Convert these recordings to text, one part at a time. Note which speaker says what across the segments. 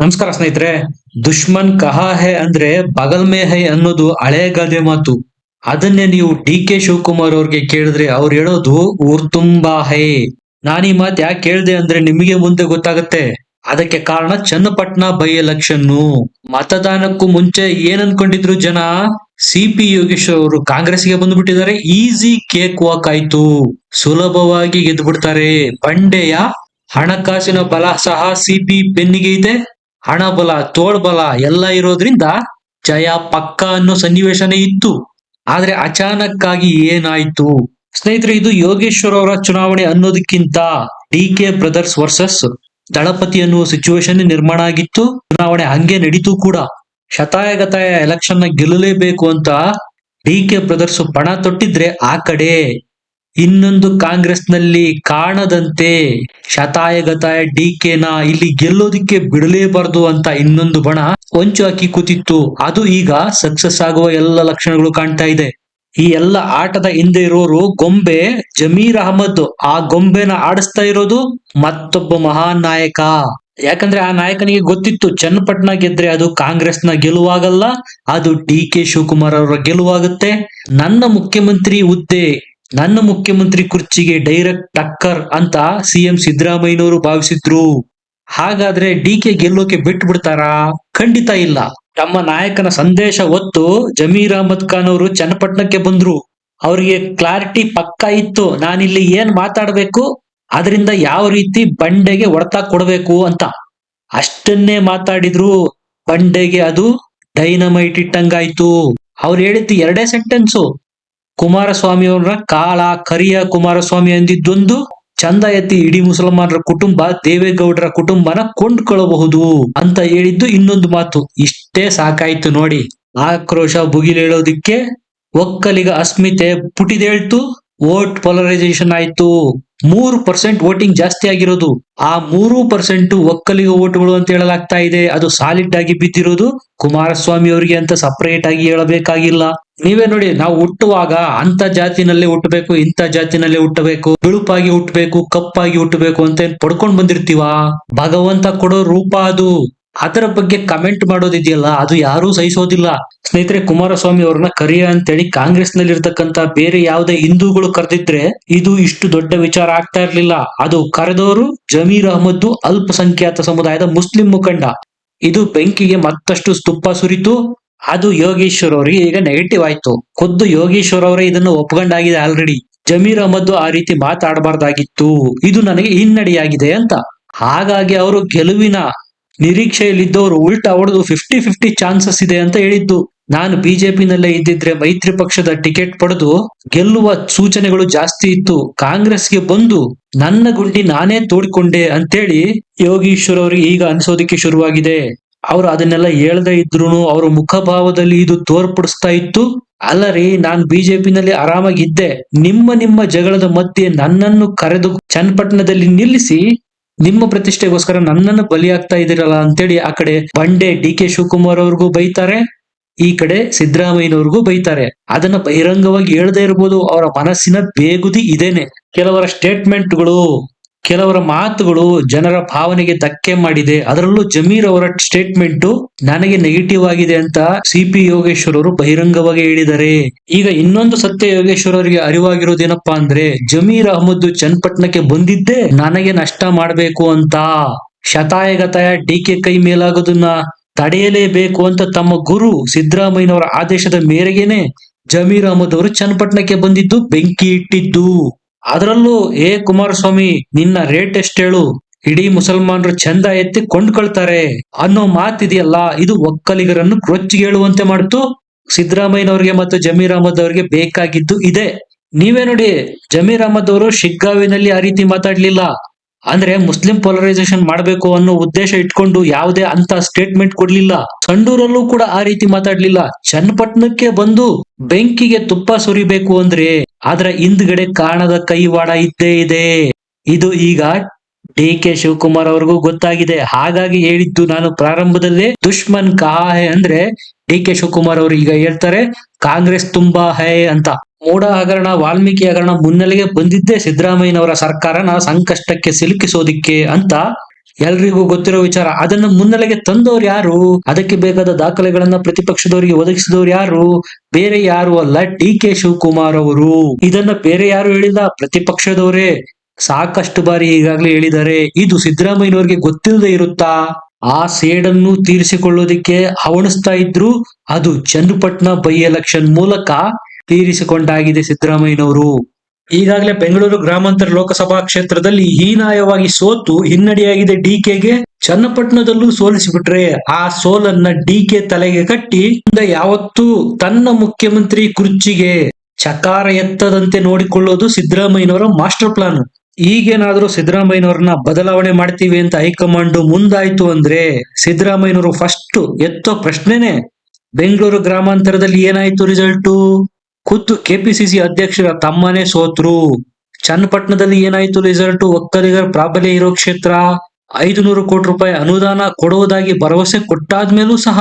Speaker 1: ನಮಸ್ಕಾರ ಸ್ನೇಹಿತರೆ ದುಶ್ಮನ್ ಕಹಾ ಹೇ ಅಂದ್ರೆ ಬಗಲ್ ಮೇ ಹೈ ಅನ್ನೋದು ಹಳೆ ಗಾದೆ ಮಾತು. ಅದನ್ನೇ ನೀವು ಡಿ ಕೆ ಶಿವಕುಮಾರ್ ಅವ್ರಿಗೆ ಕೇಳಿದ್ರೆ ಅವ್ರು ಹೇಳೋದು ಊರ್ ತುಂಬಾ ಹೈ. ನಾನು ಈ ಮಾತು ಯಾಕೆ ಕೇಳಿದೆ ಅಂದ್ರೆ ನಿಮಗೆ ಮುಂದೆ ಗೊತ್ತಾಗತ್ತೆ. ಅದಕ್ಕೆ ಕಾರಣ ಚನ್ನಪಟ್ಟಣ ಬೈ ಎಲೆಕ್ಷನ್ ಮತದಾನಕ್ಕೂ ಮುಂಚೆ ಏನ್ ಅನ್ಕೊಂಡಿದ್ರು ಜನ? ಸಿ ಪಿ ಯೋಗೇಶ್ ಅವರು ಕಾಂಗ್ರೆಸ್ಗೆ ಬಂದ್ಬಿಟ್ಟಿದ್ದಾರೆ, ಈಸಿ ಕೇಕ್ ವಾಕ್ ಆಯ್ತು. ಸುಲಭವಾಗಿ ಗೆದ್ಬಿಡ್ತಾರೆ. ಬಂಡೆಯ ಹಣಕಾಸಿನ ಬಲ ಸಹ ಸಿ ಪಿ ಬೆನ್ನಿಗೆ ಇದೆ ಹಣ ಬಲ ತೋಳ್ಬಲ ಎಲ್ಲ ಇರೋದ್ರಿಂದ ಜಯ ಪಕ್ಕ ಅನ್ನೋ ಸನ್ನಿವೇಶನೇ ಇತ್ತು. ಆದ್ರೆ ಅಚಾನಕ್ಕಾಗಿ ಏನಾಯ್ತು? ಸ್ನೇಹಿತರೆ, ಇದು ಯೋಗೇಶ್ವರ್ ಅವರ ಚುನಾವಣೆ ಅನ್ನೋದಕ್ಕಿಂತ D K brothers versus Dalapathi ಅನ್ನುವ ಸಿಚುವೇಶನ್ ನಿರ್ಮಾಣ ಆಗಿತ್ತು. ಚುನಾವಣೆ ಹಂಗೆ ನಡೀತು ಕೂಡ. ಶತಾಯಗತಾಯ ಎಲೆಕ್ಷನ್ನ ಗೆಲ್ಲಲೇಬೇಕು ಅಂತ ಡಿ ಕೆ ಬ್ರದರ್ಸ್ ಪಣ ತೊಟ್ಟಿದ್ರೆ ಆ ಕಡೆ ಇನ್ನೊಂದು ಕಾಂಗ್ರೆಸ್ನಲ್ಲಿ ಕಾಣದಂತೆ ಶತಾಯಗತಾಯ ಡಿ ಕೆನ ಇಲ್ಲಿ ಗೆಲ್ಲೋದಿಕ್ಕೆ ಬಿಡಲೇಬಾರದು ಅಂತ ಇನ್ನೊಂದು ಬಣ ಹೊಂಚು ಹಾಕಿ ಕೂತಿತ್ತು. ಅದು ಈಗ ಸಕ್ಸಸ್ ಆಗುವ ಎಲ್ಲ ಲಕ್ಷಣಗಳು ಕಾಣ್ತಾ ಇದೆ. ಈ ಎಲ್ಲ ಆಟದ ಹಿಂದೆ ಇರೋರು ಗೊಂಬೆ ಜಮೀರ್ ಅಹಮದ್. ಆ ಗೊಂಬೆನ ಆಡಿಸ್ತಾ ಇರೋದು ಮತ್ತೊಬ್ಬ ಮಹಾನ್ ನಾಯಕ. ಯಾಕಂದ್ರೆ ಆ ನಾಯಕನಿಗೆ ಗೊತ್ತಿತ್ತು, ಚನ್ನಪಟ್ಟಣ ಗೆದ್ರೆ ಅದು ಕಾಂಗ್ರೆಸ್ನ ಗೆಲುವಾಗಲ್ಲ, ಅದು ಡಿ ಕೆ ಶಿವಕುಮಾರ್ ಅವರ ಗೆಲುವಾಗುತ್ತೆ. ನನ್ನ ಮುಖ್ಯಮಂತ್ರಿ ಹುದ್ದೆ ನನ್ನ ಮುಖ್ಯಮಂತ್ರಿ ಕುರ್ಚಿಗೆ ಡೈರೆಕ್ಟ್ ಟಕ್ಕರ್ ಅಂತ ಸಿಎಂ ಸಿದ್ದರಾಮಯ್ಯನವರು ಭಾವಿಸಿದ್ರು. ಹಾಗಾದ್ರೆ ಡಿ ಕೆ ಗೆಲ್ಲೋಕೆ ಬಿಟ್ಟು ಬಿಡ್ತಾರಾ ಖಂಡಿತ ಇಲ್ಲ. ತಮ್ಮ ನಾಯಕನ ಸಂದೇಶ ಹೊತ್ತು ಜಮೀರ್ ಅಹಮದ್ ಖಾನ್ ಅವರು ಚನ್ನಪಟ್ಟಣಕ್ಕೆ ಬಂದ್ರು. ಅವರಿಗೆ ಕ್ಲಾರಿಟಿ ಪಕ್ಕ ಇತ್ತು. ನಾನಿಲ್ಲಿ ಏನ್ ಮಾತಾಡ್ಬೇಕು? ಅದರಿಂದ ಯಾವ ರೀತಿ ಬಂಡೆಗೆ ಹೊಡೆತ ಕೊಡಬೇಕು ಅಂತ. ಅಷ್ಟನ್ನೇ ಮಾತಾಡಿದ್ರು. ಬಂಡೆಗೆ ಅದು ಡೈನಮೈಟ್ ಇಟ್ಟಂಗಾಯ್ತು. ಅವ್ರು ಹೇಳಿದ್ದು ಎರಡೇ ಸೆಂಟೆನ್ಸು. ಕುಮಾರಸ್ವಾಮಿ ಅವರ ಕಾಳ ಕರಿಯ ಕುಮಾರಸ್ವಾಮಿ ಅಂದಿದ್ದೊಂದು ಚಂದ ಎತ್ತಿ ಇಡೀ ಮುಸಲ್ಮಾನರ ಕುಟುಂಬ ದೇವೇಗೌಡರ ಕುಟುಂಬನ ಕೊಂಡ್ಕೊಳ್ಳಬಹುದು ಅಂತ ಹೇಳಿದ್ದು ಇನ್ನೊಂದು ಮಾತು. ಇಷ್ಟೇ ಸಾಕಾಯ್ತು ನೋಡಿ. ಆಕ್ರೋಶ ಭುಗಿಲೇಳೋದಿಕ್ಕೆ ಒಕ್ಕಲಿಗ ಅಸ್ಮಿತೆ ಪುಟಿದೇಳ್ತು. ವೋಟ್ ಪೊಲರೈಸೇಷನ್ ಆಯ್ತು. ಮೂರು ಪರ್ಸೆಂಟ್ ವೋಟಿಂಗ್ ಜಾಸ್ತಿ ಆಗಿರೋದು. ಆ ಮೂರು ಪರ್ಸೆಂಟ್ ಒಕ್ಕಲಿಗ ಓಟ್ಗಳು ಅಂತ ಹೇಳಲಾಗ್ತಾ ಇದೆ. ಅದು ಸಾಲಿಡ್ ಆಗಿ ಬಿದ್ದಿರೋದು. ಕುಮಾರಸ್ವಾಮಿ ಅವರಿಗೆ ಅಂತ ಸಪರೇಟ್ ಆಗಿ ಹೇಳಬೇಕಾಗಿಲ್ಲ. ನೀವೇ ನೋಡಿ, ನಾವು ಹುಟ್ಟುವಾಗ ಅಂತ ಜಾತಿನಲ್ಲೇ ಹುಟ್ಟಬೇಕು, ಇಂಥ ಜಾತಿನಲ್ಲೇ ಹುಟ್ಟಬೇಕು, ಬಿಳುಪಾಗಿ ಹುಟ್ಟಬೇಕು, ಕಪ್ಪಾಗಿ ಹುಟ್ಟಬೇಕು ಅಂತ ಏನ್ ಪಡ್ಕೊಂಡ್ ಬಂದಿರ್ತೀವ? ಭಗವಂತ ಕೊಡೋ ರೂಪ ಅದು. ಅದರ ಬಗ್ಗೆ ಕಮೆಂಟ್ ಮಾಡೋದಿದೆಯಲ್ಲ, ಅದು ಯಾರೂ ಸಹಿಸೋದಿಲ್ಲ. ಸ್ನೇಹಿತರೆ, ಕುಮಾರಸ್ವಾಮಿ ಅವ್ರನ್ನ ಕರಿಯ ಅಂತೇಳಿ ಕಾಂಗ್ರೆಸ್ನಲ್ಲಿ ಇರ್ತಕ್ಕಂತ ಬೇರೆ ಯಾವುದೇ ಹಿಂದೂಗಳು ಕರೆದಿದ್ರೆ ಇದು ಇಷ್ಟು ದೊಡ್ಡ ವಿಚಾರ ಆಗ್ತಾ ಇರ್ಲಿಲ್ಲ. ಅದು ಕರೆದವರು ಜಮೀರ್ ಅಹಮದ್ ಅಲ್ಪಸಂಖ್ಯಾತ ಸಮುದಾಯದ ಮುಸ್ಲಿಂ ಮುಖಂಡ. ಇದು ಬೆಂಕಿಗೆ ಮತ್ತಷ್ಟು ಸ್ತುಪ್ಪ ಸುರಿತು, ಅದು ಯೋಗೇಶ್ವರ್ ಅವರಿಗೆ ಈಗ ನೆಗೆಟಿವ್ ಆಯ್ತು. ಖುದ್ದು ಯೋಗೇಶ್ವರ್ ಅವರೇ ಇದನ್ನು ಒಪ್ಕೊಂಡಾಗಿದೆ ಆಲ್ರೆಡಿ ಜಮೀರ್ ಅಹಮದ್ ಆ ರೀತಿ ಮಾತಾಡಬಾರ್ದಾಗಿತ್ತು. ಇದು ನನಗೆ ಹಿನ್ನಡೆಯಾಗಿದೆ ಅಂತ. ಹಾಗಾಗಿ ಅವರು ಗೆಲುವಿನ ನಿರೀಕ್ಷೆಯಲ್ಲಿದ್ದವರು ಉಲ್ಟಾ ಹೊಡೆದು ಫಿಫ್ಟಿ ಫಿಫ್ಟಿ ಚಾನ್ಸಸ್ ಇದೆ ಅಂತ ಹೇಳಿದ್ದು. ನಾನು ಬಿಜೆಪಿನಲ್ಲೇ ಇದ್ದಿದ್ರೆ ಮೈತ್ರಿ ಪಕ್ಷದ ಟಿಕೆಟ್ ಪಡೆದು ಗೆಲ್ಲುವ ಸೂಚನೆಗಳು ಜಾಸ್ತಿ ಇತ್ತು. ಕಾಂಗ್ರೆಸ್ಗೆ ಬಂದು ನನ್ನ ಗುಂಡಿ ನಾನೇ ತೋಡಿಕೊಂಡೆ ಅಂತೇಳಿ ಯೋಗೀಶ್ವರ್ ಅವರಿಗೆ ಈಗ ಅನ್ಸೋದಿಕ್ಕೆ ಶುರುವಾಗಿದೆ. ಅವ್ರು ಅದನ್ನೆಲ್ಲ ಹೇಳದೇ ಇದ್ರು ಅವ್ರ ಮುಖಭಾವದಲ್ಲಿ ಇದು ತೋರ್ಪಡಿಸ್ತಾ ಇತ್ತು. ಅಲ್ಲರಿ, ನಾನ್ ಬಿಜೆಪಿನಲ್ಲಿ ಆರಾಮಾಗಿದ್ದೆ. ನಿಮ್ಮ ನಿಮ್ಮ ಜಗಳದ ಮಧ್ಯೆ ನನ್ನನ್ನು ಕರೆದು ಚನ್ನಪಟ್ಟಣದಲ್ಲಿ ನಿಲ್ಲಿಸಿ ನಿಮ್ಮ ಪ್ರತಿಷ್ಠೆಗೋಸ್ಕರ ನನ್ನನ್ನು ಬಲಿಯಾಗ್ತಾ ಇದ್ದೀರಲ್ಲ ಅಂತೇಳಿ ಆ ಕಡೆ ಬಂಡೆ ಡಿ ಕೆ ಶಿವಕುಮಾರ್ ಅವ್ರಿಗೂ ಬೈತಾರೆ, ಈ ಕಡೆ ಸಿದ್ದರಾಮಯ್ಯನವ್ರಿಗೂ ಬೈತಾರೆ. ಅದನ್ನ ಬಹಿರಂಗವಾಗಿ ಹೇಳದೇ ಇರ್ಬೋದು, ಅವರ ಮನಸ್ಸಿನ ಬೇಗುದಿ ಇದೇನೆ. ಕೆಲವರ ಸ್ಟೇಟ್ಮೆಂಟ್ಗಳು ಕೆಲವರ ಮಾತುಗಳು ಜನರ ಭಾವನೆಗೆ ಧಕ್ಕೆ ಮಾಡಿದೆ. ಅದರಲ್ಲೂ ಜಮೀರ್ ಅವರ ಸ್ಟೇಟ್ಮೆಂಟ್ ನನಗೆ ನೆಗೆಟಿವ್ ಆಗಿದೆ ಅಂತ ಸಿಪಿ ಯೋಗೇಶ್ವರ್ ಅವರು ಬಹಿರಂಗವಾಗಿ ಹೇಳಿದ್ದಾರೆ. ಈಗ ಇನ್ನೊಂದು ಸತ್ಯ ಯೋಗೇಶ್ವರ್ ಅವರಿಗೆ ಅರಿವಾಗಿರೋದೇನಪ್ಪಾ ಅಂದ್ರೆ, ಜಮೀರ್ ಅಹಮದ್ ಚನ್ನಪಟ್ಟಣಕ್ಕೆ ಬಂದಿದ್ದೆ ನನಗೆ ನಷ್ಟ ಮಾಡಬೇಕು ಅಂತ. ಶತಾಯಗತಾಯ ಡಿ ಕೆ ಕೈ ಮೇಲಾಗೋದನ್ನ ತಡೆಯಲೇಬೇಕು ಅಂತ ತಮ್ಮ ಗುರು ಸಿದ್ದರಾಮಯ್ಯನವರ ಆದೇಶದ ಮೇರೆಗೆನೆ ಜಮೀರ್ ಅಹಮದ್ ಅವರು ಚನ್ನಪಟ್ಟಣಕ್ಕೆ ಬಂದಿದ್ದು ಬೆಂಕಿ ಇಟ್ಟಿದ್ದು. ಅದರಲ್ಲೂ, ಏ ಕುಮಾರಸ್ವಾಮಿ, ನಿನ್ನ ರೇಟ್ ಎಷ್ಟೇಳು? ಇಡೀ ಮುಸಲ್ಮಾನರು ಚಂದ ಎತ್ತಿ ಕೊಂಡ್ಕೊಳ್ತಾರೆ. ಅನ್ನೋ ಮಾತಿದೆಯಲ್ಲ, ಇದು ಒಕ್ಕಲಿಗರನ್ನು ಹೇಳುವಂತೆ ಮಾಡ್ತು. ಸಿದ್ದರಾಮಯ್ಯನವರಿಗೆ ಮತ್ತು ಜಮೀರ್ ಅಹಮದ್ ಅವರಿಗೆ ಬೇಕಾಗಿದ್ದು ಇದೆ. ನೀವೇ ನೋಡಿ, ಜಮೀರ್ ಅಹಮದ್ ಅವರು ಶಿಗ್ಗಾವಿನಲ್ಲಿ ಆ ರೀತಿ ಮಾತಾಡ್ಲಿಲ್ಲ. ಅಂದ್ರೆ ಮುಸ್ಲಿಂ ಪೊಲರೈಸೇಷನ್ ಮಾಡಬೇಕು ಅನ್ನೋ ಉದ್ದೇಶ ಇಟ್ಕೊಂಡು ಯಾವುದೇ ಅಂತ ಸ್ಟೇಟ್ಮೆಂಟ್ ಕೊಡ್ಲಿಲ್ಲ. ಸಂಡೂರಲ್ಲೂ ಕೂಡ ಆ ರೀತಿ ಮಾತಾಡ್ಲಿಲ್ಲ. ಚನ್ನಪಟ್ಟಣಕ್ಕೆ ಬಂದು ಬೆಂಕಿಗೆ ತುಪ್ಪ ಸುರಿಬೇಕು ಅಂದ್ರೆ ಅದರ ಹಿಂದ್ಗಡೆ ಕಾಣದ ಕೈವಾಡ ಇದ್ದೇ ಇದೆ. ಇದು ಈಗ ಡಿ ಕೆ ಶಿವಕುಮಾರ್ ಅವ್ರಿಗೂ ಗೊತ್ತಾಗಿದೆ. ಹಾಗಾಗಿ ಹೇಳಿದ್ದು ನಾನು ಪ್ರಾರಂಭದಲ್ಲೇ ದುಶ್ಮನ್ ಕಹಾ ಹೇ ಅಂದ್ರೆ ಡಿ ಕೆ ಶಿವಕುಮಾರ್ ಅವರು ಈಗ ಹೇಳ್ತಾರೆ, ಕಾಂಗ್ರೆಸ್ ತುಂಬಾ ಹೇ ಅಂತ. ಮೂಡ ಹಗರಣ, ವಾಲ್ಮೀಕಿ ಹಗರಣ ಮುನ್ನೆಲೆಗೆ ಬಂದಿದ್ದೇ ಸಿದ್ದರಾಮಯ್ಯನವರ ಸರ್ಕಾರನ ಸಂಕಷ್ಟಕ್ಕೆ ಸಿಲುಕಿಸೋದಿಕ್ಕೆ ಅಂತ ಎಲ್ರಿಗೂ ಗೊತ್ತಿರೋ ವಿಚಾರ. ಅದನ್ನ ಮುನ್ನೆಲೆಗೆ ತಂದವ್ರು ಯಾರು? ಅದಕ್ಕೆ ಬೇಕಾದ ದಾಖಲೆಗಳನ್ನ ಪ್ರತಿಪಕ್ಷದವರಿಗೆ ಒದಗಿಸಿದವ್ರು ಯಾರು? ಬೇರೆ ಯಾರು ಅಲ್ಲ ಡಿ ಕೆ ಶಿವಕುಮಾರ್ ಅವರು. ಇದನ್ನ ಬೇರೆ ಯಾರು ಹೇಳಿಲ್ಲ? ಪ್ರತಿಪಕ್ಷದವರೇ. ಸಾಕಷ್ಟು ಬಾರಿ ಈಗಾಗಲೇ ಹೇಳಿದ್ದಾರೆ. ಇದು ಸಿದ್ದರಾಮಯ್ಯನವ್ರಿಗೆ ಗೊತ್ತಿಲ್ಲದೆ ಇರುತ್ತಾ? ಆ ಸೇಡನ್ನು ತೀರಿಸಿಕೊಳ್ಳೋದಿಕ್ಕೆ ಹವಣಿಸ್ತಾ ಇದ್ರು, ಅದು ಚಂದ್ರಪಟ್ನ ಬೈ ಎಲೆಕ್ಷನ್ ಮೂಲಕ ತೀರಿಸಿಕೊಂಡಾಗಿದೆ ಸಿದ್ದರಾಮಯ್ಯನವರು. ಈಗಾಗಲೇ ಬೆಂಗಳೂರು ಗ್ರಾಮಾಂತರ ಲೋಕಸಭಾ ಕ್ಷೇತ್ರದಲ್ಲಿ ಹೀನಾಯವಾಗಿ ಸೋತು ಹಿನ್ನಡೆಯಾಗಿದೆ ಡಿಕೆಗೆ ಚನ್ನಪಟ್ಟಣದಲ್ಲೂ ಸೋಲಿಸಿಬಿಟ್ರೆ ಆ ಸೋಲನ್ನ ಡಿಕೆ ತಲೆಗೆ ಕಟ್ಟಿ ಯಾವತ್ತೂ ತನ್ನ ಮುಖ್ಯಮಂತ್ರಿ ಕುರ್ಚಿಗೆ ಚಕಾರ ಎತ್ತದಂತೆ ನೋಡಿಕೊಳ್ಳೋದು ಸಿದ್ದರಾಮಯ್ಯನವರ ಮಾಸ್ಟರ್ ಪ್ಲಾನ್. ಈಗೇನಾದ್ರೂ ಸಿದ್ದರಾಮಯ್ಯನವ್ರನ್ನ ಬದಲಾವಣೆ ಮಾಡ್ತೀವಿ ಅಂತ ಹೈಕಮಾಂಡ್ ಮುಂದಾಯ್ತು ಅಂದ್ರೆ ಸಿದ್ದರಾಮಯ್ಯನವರು ಫಸ್ಟ್ ಎತ್ತೋ ಪ್ರಶ್ನೆನೆ. ಬೆಂಗಳೂರು ಗ್ರಾಮಾಂತರದಲ್ಲಿ ಏನಾಯ್ತು ರಿಸಲ್ಟು ಖುದ್ದು ಕೆಪಿಸಿಸಿ ಅಧ್ಯಕ್ಷರ ತಮ್ಮನೇ ಸೋತ್ರು. ಚನ್ನಪಟ್ಟಣದಲ್ಲಿ ಏನಾಯ್ತು ರಿಸಲ್ಟ್ ಒಕ್ಕಲಿಗರ ಪ್ರಾಬಲ್ಯ ಇರೋ ಕ್ಷೇತ್ರ? ಐದು ನೂರು ಕೋಟಿ ರೂಪಾಯಿ ಅನುದಾನ ಕೊಡುವುದಾಗಿ ಭರವಸೆ ಕೊಟ್ಟಾದ್ಮೇಲೂ ಸಹ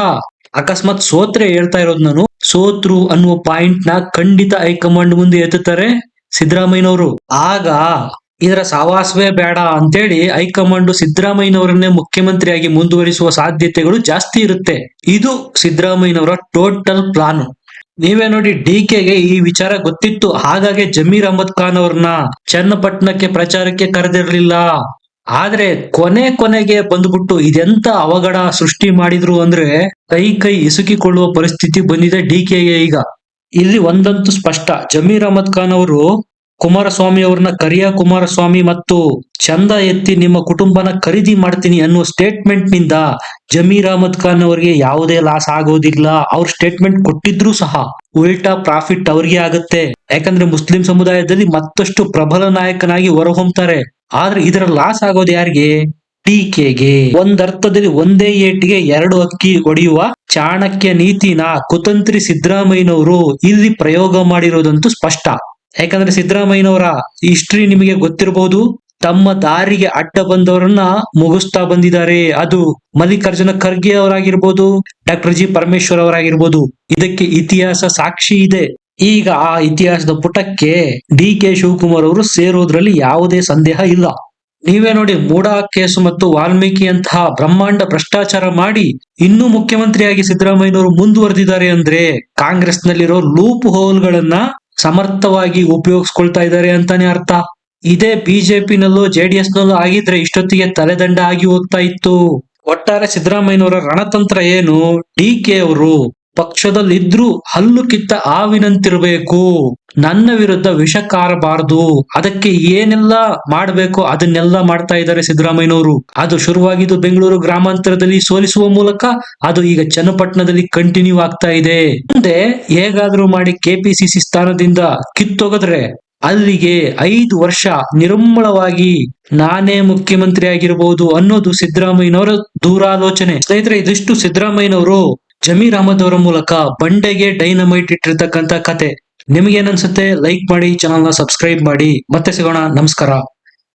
Speaker 1: ಅಕಸ್ಮಾತ್ ಸೋತ್ರೆ ಹೇಳ್ತಾ ಇರೋದು ನಾನು. ಸೋತ್ರು ಅನ್ನುವ ಪಾಯಿಂಟ್ನ ಖಂಡಿತ ಹೈಕಮಾಂಡ್ ಮುಂದೆ ಎತ್ತುತ್ತಾರೆ ಸಿದ್ದರಾಮಯ್ಯನವರು. ಆಗ ಇದರ ಸಹವಾಸವೇ ಬೇಡ ಅಂತೇಳಿ ಹೈಕಮಾಂಡ್ ಸಿದ್ದರಾಮಯ್ಯನವರನ್ನೇ ಮುಖ್ಯಮಂತ್ರಿಯಾಗಿ ಮುಂದುವರಿಸುವ ಸಾಧ್ಯತೆಗಳು ಜಾಸ್ತಿ ಇರುತ್ತೆ. ಇದು ಸಿದ್ದರಾಮಯ್ಯನವರ ಟೋಟಲ್ ಪ್ಲಾನ್ ನೀವೇ ನೋಡಿ ಡಿ ಕೆಗೆ ಈ ವಿಚಾರ ಗೊತ್ತಿತ್ತು. ಹಾಗಾಗಿ ಜಮೀರ್ ಅಹಮದ್ ಖಾನ್ ಅವ್ರನ್ನ ಚನ್ನಪಟ್ಟಣಕ್ಕೆ ಪ್ರಚಾರಕ್ಕೆ ಕರೆದಿರ್ಲಿಲ್ಲ. ಆದ್ರೆ ಕೊನೆ ಕೊನೆಗೆ ಬಂದ್ಬಿಟ್ಟು ಇದೆಂತ ಅವಘಡ ಸೃಷ್ಟಿ ಮಾಡಿದ್ರು ಅಂದ್ರೆ ಕೈ ಕೈ ಇಸುಕಿಕೊಳ್ಳುವ ಪರಿಸ್ಥಿತಿ ಬಂದಿದೆ ಡಿ ಕೆಗೆ ಈಗ. ಇಲ್ಲಿ ಒಂದಂತೂ ಸ್ಪಷ್ಟ. ಜಮೀರ್ ಅಹಮದ್ ಖಾನ್ ಅವರು ಕುಮಾರಸ್ವಾಮಿ ಅವ್ರನ್ನ ಕರಿಯ ಕುಮಾರಸ್ವಾಮಿ ಮತ್ತು ಚಂದ ಎತ್ತಿ ನಿಮ್ಮ ಕುಟುಂಬನ ಖರೀದಿ ಮಾಡ್ತೀನಿ ಅನ್ನುವ ಸ್ಟೇಟ್ಮೆಂಟ್ನಿಂದ ಜಮೀರ್ ಅಹಮದ್ ಖಾನ್ ಅವರಿಗೆ ಯಾವುದೇ ಲಾಸ್ ಆಗೋದಿಲ್ಲ. ಅವ್ರ ಸ್ಟೇಟ್ಮೆಂಟ್ ಕೊಟ್ಟಿದ್ರು ಸಹ ಉಲ್ಟಾ ಪ್ರಾಫಿಟ್ ಅವ್ರಿಗೆ ಆಗುತ್ತೆ. ಯಾಕಂದ್ರೆ ಮುಸ್ಲಿಂ ಸಮುದಾಯದಲ್ಲಿ ಮತ್ತಷ್ಟು ಪ್ರಬಲ ನಾಯಕನಾಗಿ ಹೊರಹೊಮ್ತಾರೆ. ಆದ್ರೆ ಇದರ ಲಾಸ್ ಆಗೋದು ಯಾರಿಗೆ? ಟೀಕೆಗೆ. ಒಂದರ್ಥದಲ್ಲಿ ಒಂದೇ ಏಟಿಗೆ ಎರಡು ಅಕ್ಕಿ ಹೊಡೆಯುವ ಚಾಣಕ್ಯ ನೀತಿನ ಕುತಂತ್ರಿ ಸಿದ್ದರಾಮಯ್ಯನವರು ಇಲ್ಲಿ ಪ್ರಯೋಗ ಮಾಡಿರೋದಂತೂ ಸ್ಪಷ್ಟ. ಯಾಕಂದ್ರೆ ಸಿದ್ದರಾಮಯ್ಯನವರ ಹಿಸ್ಟ್ರಿ ನಿಮಗೆ ಗೊತ್ತಿರಬಹುದು. ತಮ್ಮ ದಾರಿಗೆ ಅಡ್ಡ ಬಂದವರನ್ನ ಮುಗಿಸ್ತಾ ಬಂದಿದ್ದಾರೆ. ಅದು ಮಲ್ಲಿಕಾರ್ಜುನ ಖರ್ಗೆ ಅವರಾಗಿರ್ಬೋದು, ಡಾಕ್ಟರ್ ಜಿ ಪರಮೇಶ್ವರ್ ಅವರಾಗಿರ್ಬೋದು. ಇದಕ್ಕೆ ಇತಿಹಾಸ ಸಾಕ್ಷಿ ಇದೆ. ಈಗ ಆ ಇತಿಹಾಸದ ಪುಟಕ್ಕೆ ಡಿ ಕೆ ಶಿವಕುಮಾರ್ ಅವರು ಸೇರೋದ್ರಲ್ಲಿ ಯಾವುದೇ ಸಂದೇಹ ಇಲ್ಲ. ನೀವೇ ನೋಡಿ ಮೂಡಾ ಕೇಸು ಮತ್ತು ವಾಲ್ಮೀಕಿ ಅಂತಹ ಬ್ರಹ್ಮಾಂಡ ಭ್ರಷ್ಟಾಚಾರ ಮಾಡಿ ಇನ್ನೂ ಮುಖ್ಯಮಂತ್ರಿಯಾಗಿ ಸಿದ್ದರಾಮಯ್ಯನವರು ಮುಂದುವರೆದಿದ್ದಾರೆ ಅಂದ್ರೆ ಕಾಂಗ್ರೆಸ್ ನಲ್ಲಿರೋ ಲೂಪ್ ಹೋಲ್ಗಳನ್ನ ಸಮರ್ಥವಾಗಿ ಉಪಯೋಗಿಸ್ಕೊಳ್ತಾ ಇದ್ದಾರೆ ಅಂತಾನೆ ಅರ್ಥ. ಇದೇ ಬಿಜೆಪಿನಲ್ಲೂ ಜೆಡಿಎಸ್ ನಲ್ಲೂ ಆಗಿದ್ರೆ ಇಷ್ಟೊತ್ತಿಗೆ ತಲೆದಂಡ ಆಗಿ ಹೋಗ್ತಾ ಇತ್ತು. ಒಟ್ಟಾರೆ ಸಿದ್ದರಾಮಯ್ಯನವರ ರಣತಂತ್ರ ಏನು? ಡಿ ಕೆ ಅವರು ಪಕ್ಷದಲ್ಲಿದ್ರು ಹಲ್ಲು ಕಿತ್ತ ಹಾವಿನಂತಿರಬೇಕು ನನ್ನ ವಿರುದ್ಧ ವಿಷ ಕಾರಬಾರದು. ಅದಕ್ಕೆ ಏನೆಲ್ಲ ಮಾಡಬೇಕು ಅದನ್ನೆಲ್ಲ ಮಾಡ್ತಾ ಇದ್ದಾರೆ ಸಿದ್ದರಾಮಯ್ಯನವರು. ಅದು ಶುರುವಾಗಿದ್ದು ಬೆಂಗಳೂರು ಗ್ರಾಮಾಂತರದಲ್ಲಿ ಸೋಲಿಸುವ ಮೂಲಕ ಅದು ಈಗ ಚನ್ನಪಟ್ಟಣದಲ್ಲಿ ಕಂಟಿನ್ಯೂ ಆಗ್ತಾ ಇದೆ. ಮುಂದೆ ಹೇಗಾದ್ರೂ ಮಾಡಿ ಕೆಪಿಸಿಸಿ ಸ್ಥಾನದಿಂದ ಕಿತ್ತೊಗದ್ರೆ ಅಲ್ಲಿಗೆ ಐದು ವರ್ಷ ನಿರ್ಮಳವಾಗಿ ನಾನೇ ಮುಖ್ಯಮಂತ್ರಿ ಆಗಿರಬಹುದು ಅನ್ನೋದು ಸಿದ್ದರಾಮಯ್ಯನವರ ದೂರಾಲೋಚನೆ. ಸ್ನೇಹಿತರೆ, ಇದಿಷ್ಟು ಸಿದ್ದರಾಮಯ್ಯನವರು ಜಮೀರ್ ಅಹಮದ್ ಅವರ ಮೂಲಕ ಬಂಡೆಗೆ ಡೈನಮೈಟ್ ಇಟ್ಟಿರ್ತಕ್ಕಂಥ ಕತೆ. ಅನ್ಸುತ್ತೆ? ಲೈಕ್ ಮಾಡಿ, ಚಾನಲ್ನ ಸಬ್ಸ್ಕ್ರೈಬ್ ಮಾಡಿ. ಮತ್ತೆ ಸಿಗೋಣ. ನಮಸ್ಕಾರ.